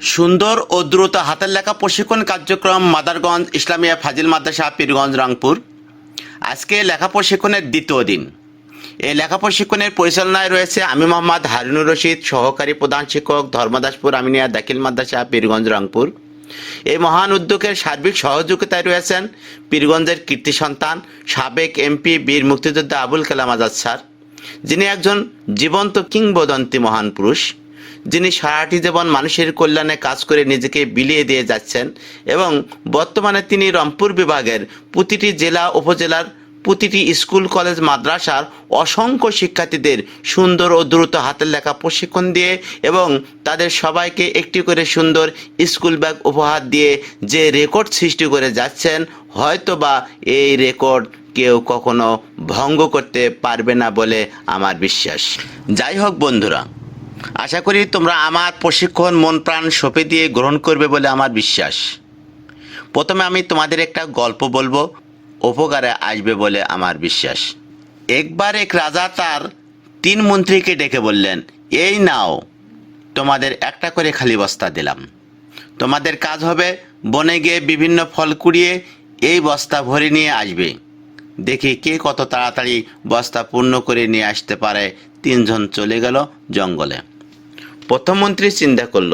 সুন্দর ও দ্রুত হাতের লেখা প্রশিক্ষণ কার্যক্রম মাদারগঞ্জ ইসলামিয়া ফাজিল মাদ্রাসা, পীরগঞ্জ, রংপুর। আজকে লেখা প্রশিক্ষণের দ্বিতীয় দিন। এই লেখা প্রশিক্ষণের পরিচালনায় রয়েছে আমি মোহাম্মদ হারুনুর রশিদ, সহকারী প্রধান শিক্ষক, ধর্মদাসপুর, আমিনিয়া দাখিল মাদ্রাসা, পীরগঞ্জ, রংপুর। এই মহান উদ্যোগের সার্বিক সহযোগিতায় রয়েছেন পীরগঞ্জের কীর্তি সন্তান, সাবেক এমপি, বীর মুক্তিযোদ্ধা আবুল কালাম আজাদ স্যার, যিনি একজন জীবন্ত কিংবদন্তি মহান পুরুষ। যিনি সারাটি জীবন মানুষের কল্যাণে কাজ করে নিজেকে বিলিয়ে দিয়ে যাচ্ছেন এবং বর্তমানে তিনি রংপুর বিভাগের প্রতিটি জেলা, উপজেলার প্রতিটি স্কুল, কলেজ, মাদ্রাসার অসংখ্য শিক্ষার্থীদের সুন্দর ও দ্রুত হাতের লেখা প্রশিক্ষণ দিয়ে এবং তাদের সবাইকে একটি করে সুন্দর স্কুল ব্যাগ উপহার দিয়ে যে রেকর্ড সৃষ্টি করে যাচ্ছেন হয়তো বা এই রেকর্ড কেউ কখনো ভঙ্গ করতে পারবে না বলে আমার বিশ্বাস। যাই হোক বন্ধুরা আশা করি তোমরা আমার প্রশিক্ষণ মন প্রাণ সঁপে দিয়ে গ্রহণ করবে বলে আমার বিশ্বাস। প্রথমে আমি তোমাদের একটা গল্প বলব, উপকারে আসবে বলে আমার বিশ্বাস। একবার এক রাজা তার তিন মন্ত্রীকে ডেকে বললেন, এই নাও, তোমাদের একটা করে খালি বস্তা দিলাম। তোমাদের কাজ হবে বনে গিয়ে বিভিন্ন ফল কুড়িয়ে এই বস্তা ভরে নিয়ে আসবে। দেখি কে কত তাড়াতাড়ি বস্তা পূর্ণ করে নিয়ে আসতে পারে তিনজন চলে গেল জঙ্গলে। প্রথম মন্ত্রী চিন্তা করল,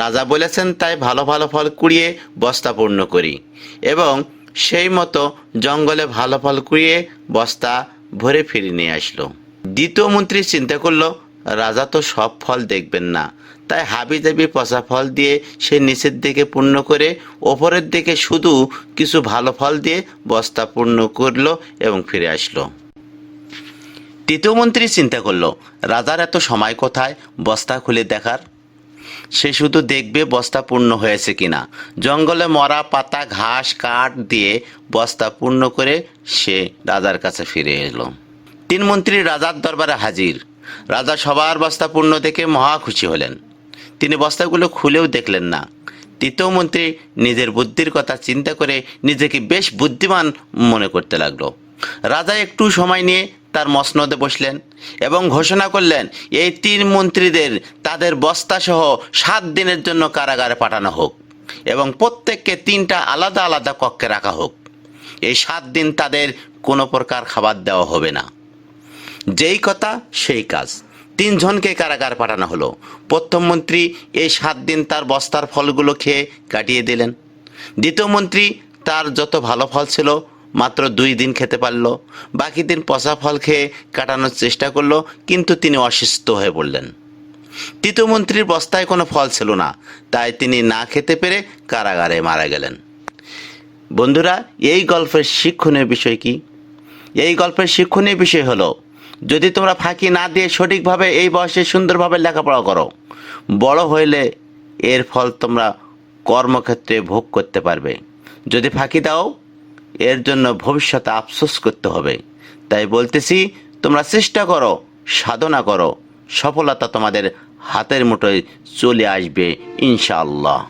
রাজা বলেছেন তাই ভালো ভালো ফল কুড়িয়ে বস্তা পূর্ণ করি এবং সেই মতো জঙ্গলে ভালো ফল কুড়িয়ে বস্তা ভরে ফিরে নিয়ে আসলো। দ্বিতীয় মন্ত্রী চিন্তা করল, রাজা তো সব ফল দেখবেন না, তাই হাবি জাবি পচা ফল দিয়ে সে নিচের দিকে পূর্ণ করে ওপরের দিকে শুধু কিছু ভালো ফল দিয়ে বস্তা পূর্ণ করল এবং ফিরে আসলো। তৃতীয় মন্ত্রী চিন্তা করল, রাজার এত সময় কোথায়? বস্তা খুলে দেখার? সে শুধু দেখবে বস্তা পূর্ণ হয়েছে কিনা। জঙ্গলে মরা পাতা, ঘাস, কাঠ দিয়ে বস্তা পূর্ণ করে সে রাজার কাছে ফিরে এলো। তিন মন্ত্রী রাজার দরবারে হাজির। রাজা সবার বস্তা পূর্ণ দেখে মহা খুশি হলেন। তিনি বস্তাগুলো খুলেও দেখলেন না। তৃতীয় মন্ত্রী নিজের বুদ্ধির কথা চিন্তা করে নিজেকে বেশ বুদ্ধিমান মনে করতে লাগল। রাজা একটু সময় নিয়ে তার মসনদে বসলেন এবং ঘোষণা করলেন, এই তিন মন্ত্রীদের, তাদের বস্তাসহ সাত দিনের জন্য কারাগারে পাঠানো হোক এবং প্রত্যেককে তিনটা আলাদা আলাদা কক্ষে রাখা হোক। এই সাত দিন তাদের কোনো প্রকার খাবার দেওয়া হবে না। যেই কথা, সেই কাজ। তিনজনকে কারাগার পাঠানো হলো। প্রথম মন্ত্রী এই সাত দিন তার বস্তার ফলগুলো খেয়ে কাটিয়ে দিলেন। দ্বিতীয় মন্ত্রী, তার যত ভালো ফল ছিল মাত্র দুই দিন খেতে পারল। বাকি দিন পচা ফল খেয়ে কাটানোর চেষ্টা করল, কিন্তু তিনি অসুস্থ হয়ে পড়লেন। তৃতীয় মন্ত্রীর বস্তায় কোনো ফল ছিল না, তাই তিনি না খেতে পেরে কারাগারে মারা গেলেন। বন্ধুরা, এই গল্পের শিক্ষণীয় বিষয় কি? এই গল্পের শিক্ষণীয় বিষয় হলো, যদি তোমরা ফাঁকি না দিয়ে সঠিকভাবে এই বয়সে সুন্দরভাবে লেখাপড়া করো, বড় হইলে এর ফল তোমরা কর্মক্ষেত্রে ভোগ করতে পারবে। যদি ফাঁকি দাও এর জন্য ভবিষ্যতে আফসোস করতে হবে। তাই বলতেছি, তোমরা চেষ্টা করো, সাধনা করো, সফলতা তোমাদের হাতের মুঠোয় চলে আসবে, ইনশাআল্লাহ।